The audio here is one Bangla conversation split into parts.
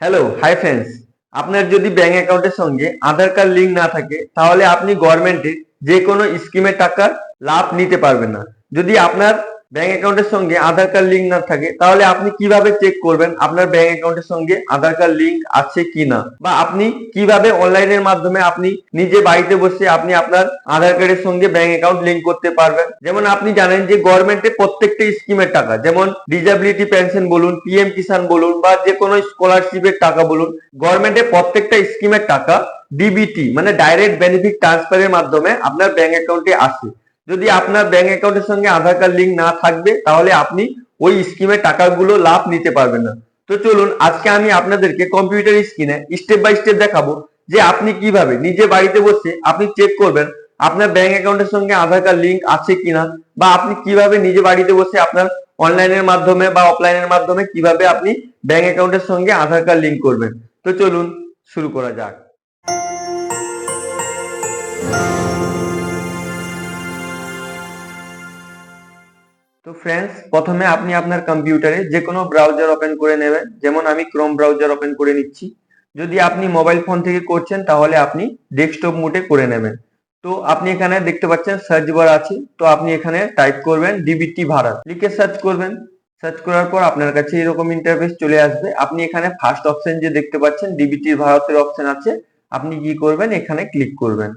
হ্যালো হাই ফ্রেন্ডস আপনার যদি ব্যাংক অ্যাকাউন্টের সঙ্গে আধার কার্ড লিঙ্ক না থাকে, তাহলে আপনি গভর্নমেন্টের যে কোনো স্কিমের টাকার লাভ নিতে পারবেন না। যদি আপনার ব্যাংক অ্যাকাউন্টের সঙ্গে আধার কার্ড লিঙ্ক না থাকে, তাহলে আপনি কীভাবে চেক করবেন আপনার ব্যাংক অ্যাকাউন্টের সঙ্গে আধার কার্ড লিঙ্ক আছে কি না বা আপনি কীভাবে অনলাইনের মাধ্যমে আপনি নিজে বাড়িতে বসে আপনি আপনার আধার কার্ডের সঙ্গে ব্যাংক অ্যাকাউন্ট লিঙ্ক করতে পারবেন। যেমন আপনি জানেন যে গভর্নমেন্টের প্রত্যেকটা স্কিমের টাকা, যেমন ডিজাবিলিটি পেনশন বলুন পিএম কিষান বলুন, বা যে কোনো স্কলারশিপের টাকা বলুন গভর্নমেন্টের প্রত্যেকটা স্কিমের টাকা ডিবিটি মানে ডাইরেক্ট বেনিফিট ট্রান্সফারের মাধ্যমে আপনার ব্যাংক অ্যাকাউন্টে আসে। যদি আপনার ব্যাংক অ্যাকাউন্টের সঙ্গে আধার কার্ড লিঙ্ক না থাকবে, তাহলে আপনি ওই স্কিমের টাকাগুলো লাভ নিতে পারবেন না। তো চলুন, আজকে আমি আপনাদেরকে কম্পিউটার স্ক্রিনে স্টেপ বাই স্টেপ দেখাবো যে আপনি কীভাবে নিজে বাড়িতে বসে আপনি চেক করবেন আপনার ব্যাংক অ্যাকাউন্টের সঙ্গে আধার কার্ড লিঙ্ক আছে কিনা, বা আপনি কীভাবে নিজে বাড়িতে বসে আপনার অনলাইনের মাধ্যমে বা অফলাইনের মাধ্যমে কীভাবে আপনি ব্যাংক অ্যাকাউন্টের সঙ্গে আধার কার্ড লিঙ্ক করবেন। তো চলুন, শুরু করা যাক। তো ফ্রেন্ডস প্রথমে আপনি আপনার কম্পিউটারে যে কোনো ব্রাউজার ওপেন করে নেবেন। যেমন আমি ক্রোম ব্রাউজার ওপেন করে নিচ্ছি। যদি আপনি মোবাইল ফোন থেকে করছেন, তাহলে আপনি ডেস্কটপ মোডে করে নেবেন। তো আপনি এখানে দেখতে পাচ্ছেন সার্চ বার আছে। তো আপনি এখানে টাইপ করবেন ডিবিটি ভারত লিখে সার্চ করবেন। সার্চ করার পর আপনার কাছে এরকম ইন্টারফেস চলে আসবে। আপনি এখানে ফার্স্ট অপশন যে দেখতে পাচ্ছেন ডিবিটি ভারতের অপশন আছে। আপনি কি করবেন? এখানে ক্লিক করবেন।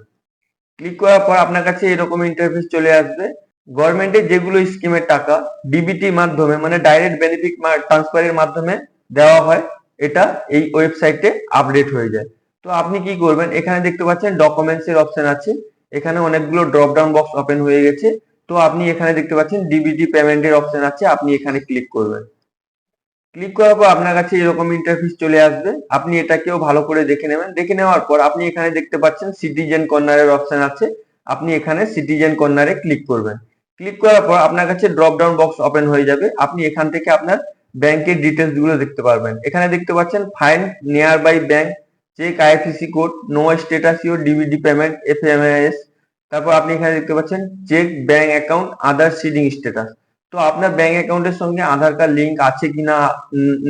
ক্লিক করার পর আপনার কাছে এরকম ইন্টারফেস চলে আসবে। গভর্নমেন্টের যেগুলো স্কিমের টাকা ডিবিটির মাধ্যমে মানে ডাইরেক্ট বেনিফিট ট্রান্সফারের মাধ্যমে দেওয়া হয়, এটা এই ওয়েবসাইটে আপডেট হয়ে যায়। তো আপনি কি করবেন? এখানে দেখতে পাচ্ছেন ডকুমেন্টস এর অপশন আছে। এখানে অনেকগুলো ড্রপ ডাউন বক্স ওপেন হয়ে গেছে। তো আপনি এখানে দেখতে পাচ্ছেন ডিবিটি পেমেন্টের অপশন আছে, আপনি এখানে ক্লিক করবেন। ক্লিক করার পর আপনার কাছে এরকম ইন্টারফেস চলে আসবে। আপনি এটাকেও ভালো করে দেখে নেবেন। দেখে নেওয়ার পর আপনি এখানে দেখতে পাচ্ছেন সিটিজেন কর্নারের অপশন আছে। আপনি এখানে সিটিজেন কর্নারে ক্লিক করবেন। ক্লিক করার পর আপনার কাছে ড্রপ ডাউন বক্স ওপেন হয়ে যাবে। আপনি এখান থেকে আপনার ব্যাংকের ডিটেলসগুলো দেখতে পারবেন। এখানে দেখতে পাচ্ছেন find nearby bank check IFSC code know status your DBT payment FMIS তারপর আপনি এখানে দেখতে পাচ্ছেন check bank account Aadhaar seeding status তো আপনার ব্যাংক অ্যাকাউন্টের সঙ্গে আধার কার্ড লিংক আছে কিনা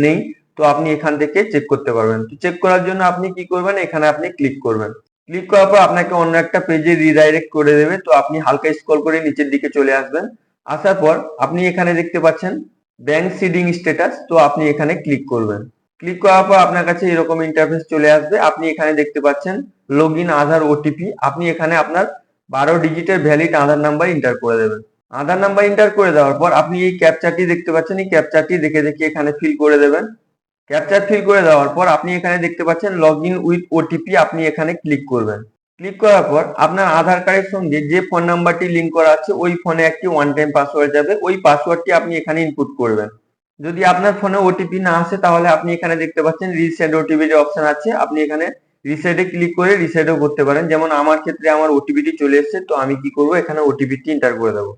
নেই, তো আপনি এখান থেকে চেক করতে পারবেন। তো চেক করার জন্য আপনি কি করবেন? এখানে আপনি ক্লিক করবেন। ক্লিক করার পর আপনাকে অন্য একটা পেজে রিডাইরেক্ট করে দেবে। তো আপনি হালকা স্ক্রল করে নিচের দিকে চলে আসবেন। আসার পর আপনি এখানে দেখতে পাচ্ছেন ব্যাংক সিডিং স্ট্যাটাস তো আপনি এখানে ক্লিক করবেন। ক্লিক করার পর আপনার কাছে এরকম ইন্টারফেস চলে আসবে। আপনি এখানে দেখতে পাচ্ছেন লগ ইন আধার ওটিপি আপনি এখানে আপনার বারো ডিজিটের ভ্যালিড আধার নাম্বার ইন্টার করে দেবেন। আধার নাম্বার ইন্টার করে দেওয়ার পর আপনি এই ক্যাপচারটি দেখতে পাচ্ছেন। এই ক্যাপচারটি দেখে দেখে এখানে ফিল করে দেবেন। ক্যাপচার ফিল করে দেওয়ার পর আপনি এখানে দেখতে পাচ্ছেন লগ ইন উইথ ওটিপি আপনি এখানে ক্লিক করবেন। ক্লিক করার পর আপনার আধার কার্ডের সঙ্গে যে ফোন নাম্বারটি লিংক করা আছে, ওই ফোনে একটি ওয়ান টাইম পাসওয়ার্ড যাবে, ওই পাসওয়ার্ডটি আপনি এখানে ইনপুট করবেন। যদি আপনার ফোনে ওটিপি না আসে, তাহলে আপনি এখানে দেখতে পাচ্ছেন রিসেট ওটিপি যে অপশন আছে, আপনি এখানে রিসেটে ক্লিক করে রিসেটও করতে পারেন। যেমন আমার ক্ষেত্রে আমার ওটিপিটি চলে এসেছে, তো আমি কি করব? এখানে ওটিপিটি এন্টার করে দেবো।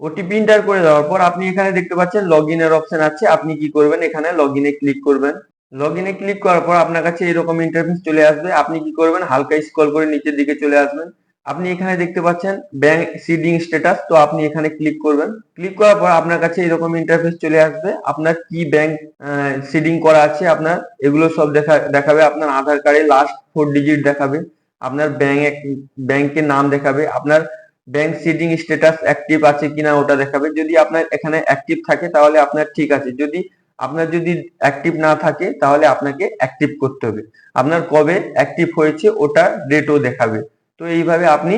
ওটিপি এন্টার করে দেওয়ার পর আপনি এখানে দেখতে পাচ্ছেন লগ ইনের অপশন আছে। আপনি কি করবেন? এখানে লগ ইনে ক্লিক করবেন। লগ ইনে ক্লিক করার পর আপনার কাছে এরকম ইন্টারফেস চলে আসবে। আপনি কি করবেন? হালকা স্ক্রল করে নিচের দিকে চলে আসবেন। আপনি এখানে দেখতে পাচ্ছেন ব্যাংক সিডিং স্ট্যাটাস তো আপনি এখানে ক্লিক করবেন। ক্লিক করার পর আপনার কাছে এরকম ইন্টারফেস চলে আসবে। আপনার কি ব্যাংক সিডিং করা আছে আপনার? এগুলো সব দেখা, দেখাবে। আপনার আধার কার্ডে লাস্ট ফোর ডিজিট দেখাবে। আপনার ব্যাংক ব্যাংকের নাম দেখাবে। আপনার ব্যাংক সিডিং স্ট্যাটাস অ্যাক্টিভ আছে কিনা ওটা দেখাবে। যদি আপনার এখানে অ্যাক্টিভ থাকে, তাহলে আপনার ঠিক আছে। যদি আপনার যদি অ্যাক্টিভ না থাকে, তাহলে আপনাকে অ্যাক্টিভ করতে হবে। আপনার কবে অ্যাক্টিভ হয়েছে ওটা ডেটও দেখাবে। তো এইভাবে আপনি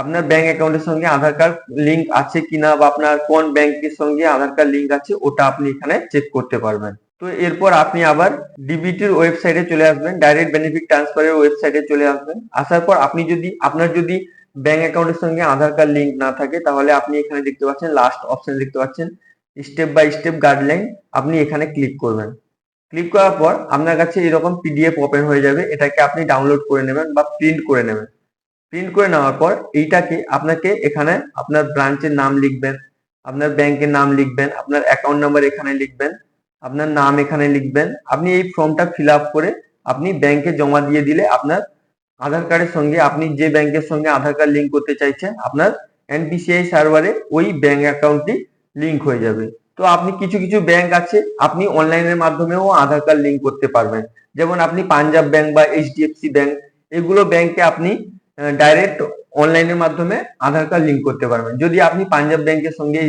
আপনার ব্যাংক অ্যাকাউন্টের সঙ্গে আধার কার্ড লিংক আছে কিনা বা আপনার কোন ব্যাংকের সঙ্গে আধার কার্ড লিংক আছে, ওটা আপনি এখানে চেক করতে পারবেন। তো এরপর আপনি আবার ডিবিটির ওয়েবসাইটে চলে আসবেন। ডাইরেক্ট বেনিফিট ট্রান্সফারের ওয়েবসাইটে চলে আসবেন। আসার পর আপনি যদি, আপনার যদি ব্যাংক অ্যাকাউন্টের সঙ্গে আধার কার্ড লিংক না থাকে, তাহলে আপনি এখানে দেখতে পাচ্ছেন লাস্ট অপশন দেখতে পাচ্ছেন স্টেপ বাই স্টেপ গাইডলাইন আপনি এখানে ক্লিক করবেন। ক্লিক করার পর আপনার কাছে এরকম পিডিএফ ওপেন হয়ে যাবে, এটাকে আপনি ডাউনলোড করে নেবেন বা প্রিন্ট করে নেবেন। প্রিন্ট করে নেওয়ার পর এইটাকে আপনাকে এখানে আপনার ব্রাঞ্চের নাম লিখবেন, আপনার ব্যাংকের নাম লিখবেন, আপনার অ্যাকাউন্ট নাম্বার এখানে লিখবেন, আপনার নাম এখানে লিখবেন, আপনি এই ফর্মটা ফিল আপ করে আপনি ব্যাংকে জমা দিয়ে দিলে আপনার আধার কার্ডের সঙ্গে আপনি যে ব্যাংকের সঙ্গে আধার কার্ড লিংক করতে চাইছেন, আপনার এনপিসিআই সার্ভারে ওই ব্যাংক অ্যাকাউন্টটি লিঙ্ক হয়ে যাবে। তো আপনি কিছু কিছু ব্যাংক আছে, আপনি অনলাইনের মাধ্যমেও আধার কার্ড লিঙ্ক করতে পারবেন। যেমন আপনি পাঞ্জাব ব্যাংক বা এইচডিএফসি ব্যাংক এগুলো ব্যাংকে আপনি ডাইরেক্ট অনলাইনের মাধ্যমে আধার কার্ড লিঙ্ক করতে পারবেন। যদি আপনি পাঞ্জাব ব্যাংকের সঙ্গে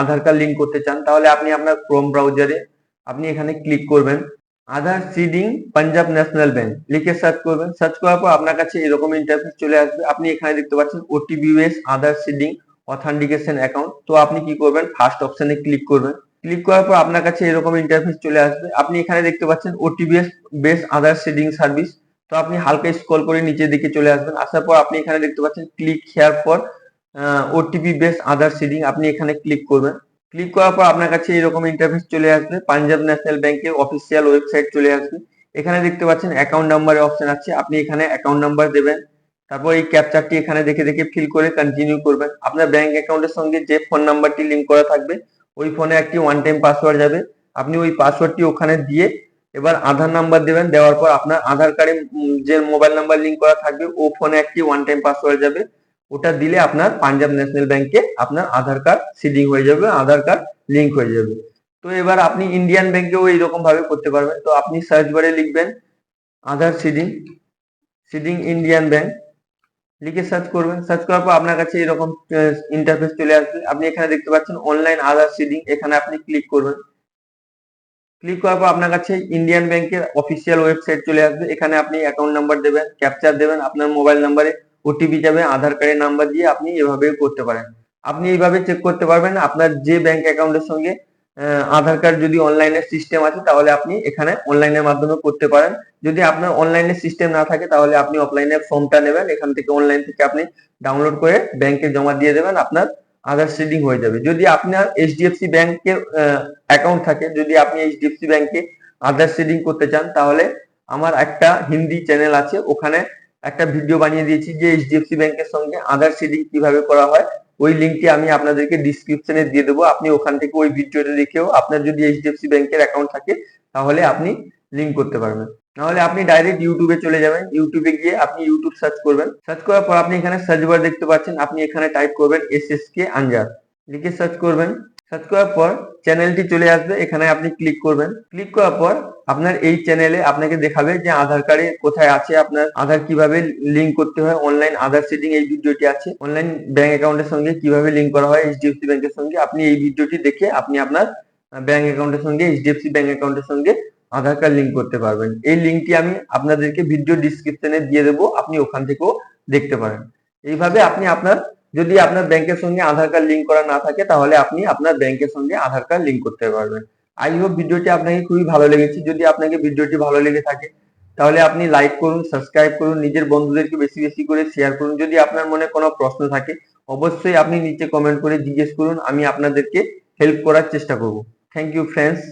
আধার কার্ড লিঙ্ক করতে চান, তাহলে আপনি আপনার ক্রোম ব্রাউজারে আপনি এখানে ক্লিক করবেন। Aadhaar seeding Punjab national bank লিখে সার্চ করবেন। সার্চ করার পর আপনার কাছে এরকম ইন্টারফেস চলে আসবে। আপনি এখানে দেখতে পাচ্ছেন OTP base Aadhaar seeding authentication account তো আপনি কি করবেন? ফার্স্ট অপশনে ক্লিক করবেন। ক্লিক করার পর আপনার কাছে এরকম ইন্টারফেস চলে আসবে। আপনি এখানে দেখতে পাচ্ছেন OTP base Aadhaar seeding service তো আপনি হালকা স্ক্রল করে নিচের দিকে চলে আসবেন। আসার পর আপনি এখানে দেখতে পাচ্ছেন click here for OTP base Aadhaar seeding আপনি এখানে ক্লিক করবেন। ক্লিক করার পর আপনার কাছে এরকম ইন্টারফেস চলে আসবে। পাঞ্জাব ন্যাশনাল ব্যাংকের অফিসিয়াল ওয়েবসাইট চলে আসবে। এখানে দেখতে পাচ্ছেন অ্যাকাউন্ট নাম্বারের অপশন আছে। আপনি এখানে অ্যাকাউন্ট নাম্বার দেবেন। তারপর এই ক্যাপচারটি এখানে দেখে দেখে ফিল করে কন্টিনিউ করবেন। আপনার ব্যাংক অ্যাকাউন্টের সঙ্গে যে ফোন নাম্বারটি লিংক করা থাকবে, ওই ফোনে একটি ওয়ান টাইম পাসওয়ার্ড যাবে। আপনি ওই পাসওয়ার্ডটি ওখানে দিয়ে এবার আধার নাম্বার দেবেন। দেওয়ার পর আপনার আধার কার্ডে যে মোবাইল নাম্বার লিংক করা থাকবে, ও ফোনে একটি ওয়ান টাইম পাসওয়ার্ড যাবে। ওটা দিলে আপনার পাঞ্জাব ন্যাশনাল ব্যাংকে আপনার আধার কার্ড সিডিং হয়ে যাবে, আধার কার্ড লিঙ্ক হয়ে যাবে। তো এবার আপনি ইন্ডিয়ান ব্যাংকেও এইরকম ভাবে করতে পারবেন। তো আপনি সার্চ বারে লিখবেন Aadhaar seeding seeding Indian bank লিখে সার্চ করবেন। সার্চ করার পর আপনার কাছে এরকম ইন্টারফেস চলে আসবে। আপনি এখানে দেখতে পাচ্ছেন অনলাইন আধার সিডিং এখানে আপনি ক্লিক করবেন। ক্লিক করার পর আপনার কাছে ইন্ডিয়ান ব্যাংকের অফিসিয়াল ওয়েবসাইট চলে আসবে। এখানে আপনি অ্যাকাউন্ট নাম্বার দেবেন ক্যাপচার দেবেন। আপনার মোবাইল নাম্বারে ওটিপি যাবে, আধার কার্ডের নাম্বার দিয়ে আপনি এভাবে করতে পারেন। আপনি এইভাবে চেক করতে পারবেন, আপনার যে ব্যাংক অ্যাকাউন্টের সঙ্গে আধার কার্ড যদি অনলাইনের সিস্টেম আছে, তাহলে আপনি এখানে অনলাইনের মাধ্যমে করতে পারেন। যদি আপনার অনলাইনের সিস্টেম না থাকে, তাহলে আপনি অফলাইনে ফর্মটা নেবেন। এখান থেকে অনলাইন থেকে আপনি ডাউনলোড করে ব্যাংকে জমা দিয়ে দেবেন, আপনার আধার সিডিং হয়ে যাবে। যদি আপনার এইচডিএফসি ব্যাংকের অ্যাকাউন্ট থাকে, যদি আপনি এইচডিএফসি ব্যাংকে আধার সিডিং করতে চান, তাহলে আমার একটা হিন্দি চ্যানেল আছে, ওখানে একটা ভিডিও বানিয়ে দিয়েছি যে এইচডিএফসি ব্যাংকের সঙ্গে আধার সিডিং কীভাবে করা হয়, ওই লিঙ্কটি আমি আপনাদেরকে ডিসক্রিপশনে দিয়ে দেবো। আপনি ওখান থেকে ওই ভিডিওটা দেখেও আপনার যদি এইচডিএফসি ব্যাংকের অ্যাকাউন্ট থাকে, তাহলে আপনি লিঙ্ক করতে পারবেন। নাহলে আপনি ডাইরেক্ট ইউটিউবে চলে যাবেন। ইউটিউবে গিয়ে আপনি ইউটিউব সার্চ করবেন। সার্চ করার পর আপনি এখানে সার্চ বার দেখতে পাচ্ছেন। আপনি এখানে টাইপ করবেন এস এস কে আনজার লিখে সার্চ করবেন। সার্চ করার পর চ্যানেলটি চলে আসবে, এখানে আপনি ক্লিক করবেন। ক্লিক করার পর আপনার এই চ্যানেলে আপনাকে দেখাবে যে আধার কার্ডে কোথায় আছে আপনার আধার কীভাবে লিংক করতে হয় অনলাইন আধার সেটিং এই ভিডিওটি আছে। অনলাইন ব্যাংক অ্যাকাউন্টের সঙ্গে কীভাবে লিংক করা হয় এইচডিএফসি ব্যাংকের সঙ্গে আপনি এই ভিডিওটি দেখে আপনি আপনার ব্যাংক অ্যাকাউন্টের সঙ্গে এইচডিএফসি ব্যাংক অ্যাকাউন্টের সঙ্গে আধার কার্ড লিংক করতে পারবেন। এই লিঙ্কটি আমি আপনাদেরকে ভিডিও ডিসক্রিপশনে দিয়ে দেবো, আপনি ওখান থেকেও দেখতে পারেন। এইভাবে আপনি আপনার যদি আপনার ব্যাংকের সঙ্গে আধার কার্ড লিংক করা না থাকে, তাহলে আপনি আপনার ব্যাংকের সঙ্গে আধার কার্ড লিংক করতে পারবেন। আই হোপ ভিডিওটি আপনাকে খুবই ভালো লেগেছে। যদি আপনাকে ভিডিওটি ভালো লেগে থাকে, তাহলে আপনি লাইক করুন সাবস্ক্রাইব করুন, নিজের বন্ধুদেরকে বেশি বেশি করে শেয়ার করুন। যদি আপনার মনে কোনো প্রশ্ন থাকে, অবশ্যই আপনি নিচে কমেন্ট করে জিজ্ঞেস করুন, আমি আপনাদেরকে হেল্প করার চেষ্টা করব। Thank you friends